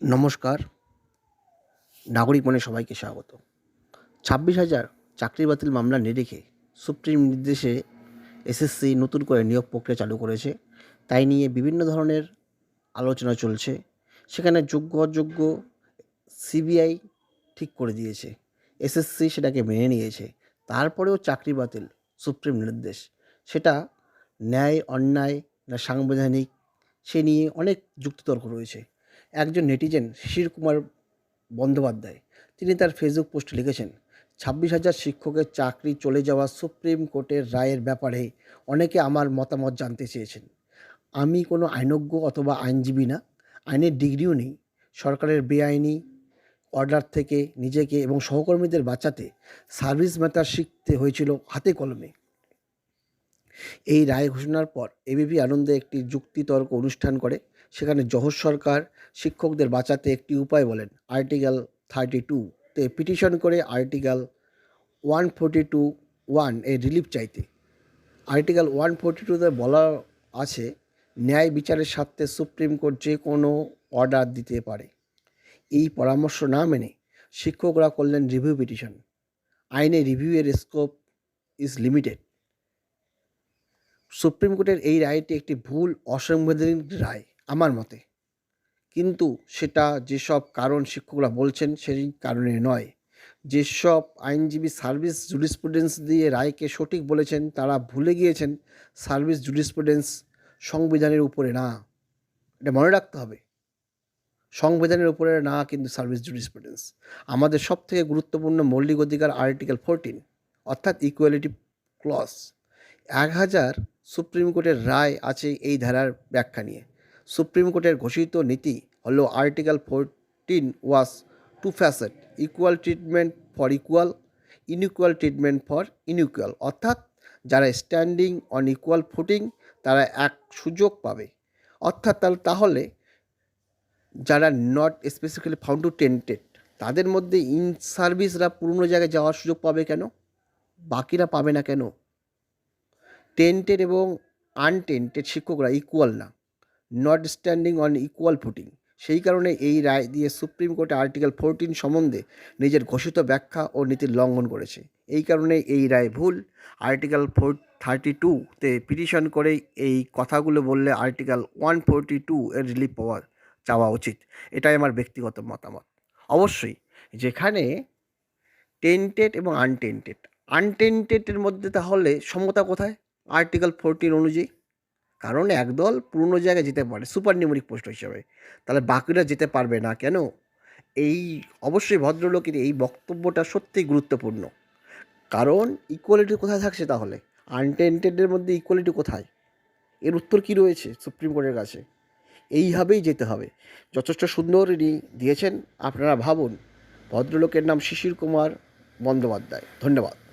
নমস্কার। নাগরিক মনে সবাইকে স্বাগত। ছাব্বিশ হাজার চাকরি বাতিল মামলা নিরিখে সুপ্রিম নির্দেশে এসএসসি নতুন করে নিয়োগ প্রক্রিয়া চালু করেছে। তাই নিয়ে বিভিন্ন ধরনের আলোচনা চলছে। সেখানে যোগ্য অযোগ্য সিবিআই ঠিক করে দিয়েছে। এসএসসি সেটাকে মেনে নিয়েছে। তারপরেও চাকরি বাতিল সুপ্রিম নির্দেশ। সেটা ন্যায়, অন্যায় না সাংবিধানিক, সে নিয়ে অনেক যুক্তিতর্ক রয়েছে। একজন নেটিজেন শিশির কুমার বন্দ্যোপাধ্যায়। তিনি তার ফেসবুক পোস্টে লিখেছেন, ছাব্বিশ হাজার শিক্ষকের চাকরি চলে যাওয়া সুপ্রিম কোর্টের রায়ের ব্যাপারে অনেকে আমার মতামত জানতে চেয়েছেন। আমি কোনো আইনজ্ঞ অথবা আইনজীবী না, আইনের ডিগ্রিও নেই। সরকারের বেআইনি অর্ডার থেকে নিজেকে এবং সহকর্মীদের বাঁচাতে সার্ভিস ম্যাটার শিখতে হয়েছিল হাতে কলমে। এই রায় ঘোষণার পর এবিপি আনন্দে একটি যুক্তিতর্ক অনুষ্ঠান করে। সেখানে জহর সরকার শিক্ষকদের বাঁচাতে একটি উপায় বলেন। আর্টিকেল থার্টি টুতে পিটিশন করে আর্টিকেল ওয়ান ফোর্টি টু ওয়ানের রিলিফ চাইতে। আর্টিকেল ওয়ান ফোর্টি টুতে বলা আছে, ন্যায় বিচারের স্বার্থে সুপ্রিম কোর্ট যে কোনো অর্ডার দিতে পারে। এই পরামর্শ না মেনে শিক্ষকরা করলেন রিভিউ পিটিশন। আইনে রিভিউয়ের স্কোপ ইজ লিমিটেড। সুপ্রিম কোর্টের এই রায়টি একটি ভুল, অসাংবিধানিক রায় আমার মতে। কিন্তু সেটা যেসব কারণ শিক্ষকরা বলছেন সেই কারণে নয়। যেসব আইনজীবী সার্ভিস জুডিসপ্রুডেন্স দিয়ে রায়কে সঠিক বলেছেন, তারা ভুলে গিয়েছেন, সার্ভিস জুডিসপ্রুডেন্স সংবিধানের উপরে না। এটা মনে রাখতে হবে। সংবিধানের উপরে না, কিন্তু সার্ভিস জুডিসপ্রুডেন্স আমাদের সব থেকে গুরুত্বপূর্ণ মৌলিক অধিকার আর্টিকেল ফোরটিন, অর্থাৎ ইকুয়ালিটি ক্লস এক হাজার সুপ্রিম কোর্টের রায় আছে এই ধারার ব্যাখ্যা নিয়ে। সুপ্রিম কোর্টের ঘোষিত নীতি হলো article fourteen was two facet, equal treatment for equal, unequal treatment for unequal. অর্থাৎ যারা স্ট্যান্ডিং অন ইকুয়াল ফুটিং, তারা এক সুযোগ পাবে। অর্থাৎ তাহলে যারা not specifically found to tainted তাদের মধ্যে ইন সার্ভিসরা পুরনো জায়গায় যাওয়ার সুযোগ পাবে কেন? বাকিরা পাবে না কেন? টেন্টেড এবং আনটেন্টেড শিক্ষকরা ইকুয়াল না not standing on equal footing সেই কারণে এই রায় দিয়ে সুপ্রিম কোর্টে আর্টিকেল ফোরটিন সম্বন্ধে নিজের ঘোষিত ব্যাখ্যা ও নীতির লঙ্ঘন করেছে। এই কারণে এই রায় ভুল। আর্টিকেল ফোর থার্টি টুতে পিটিশন করে এই কথাগুলো বললে আর্টিকেল ওয়ান ফোরটি টু এর রিলিফ পাওয়া, চাওয়া উচিত। এটাই আমার ব্যক্তিগত মতামত। অবশ্যই যেখানে টেন্টেড এবং আনটেন্টেড আনটেন্টেডের মধ্যে তাহলে সমতা কোথায়? আর্টিকেল ফোরটিন অনুযায়ী। কারণ একদল পুরনো জায়গায় যেতে পারে সুপার নিউমেরিক পোস্ট হিসাবে। তাহলে বাকিরা যেতে পারবে না কেন? এই অবশ্যই ভদ্রলোকের এই বক্তব্যটা সত্যিই গুরুত্বপূর্ণ। কারণ ইকুয়ালিটি কোথায় থাকছে তাহলে? আনটেন্টেডের মধ্যে ইকুয়ালিটি কোথায়? এর উত্তর কী রয়েছে সুপ্রিম কোর্টের কাছে? এইভাবেই যেতে হবে। যথেষ্ট সুন্দর ইনি দিয়েছেন, আপনারা ভাবুন। ভদ্রলোকের নাম শিশির কুমার বন্দ্যোপাধ্যায়। ধন্যবাদ।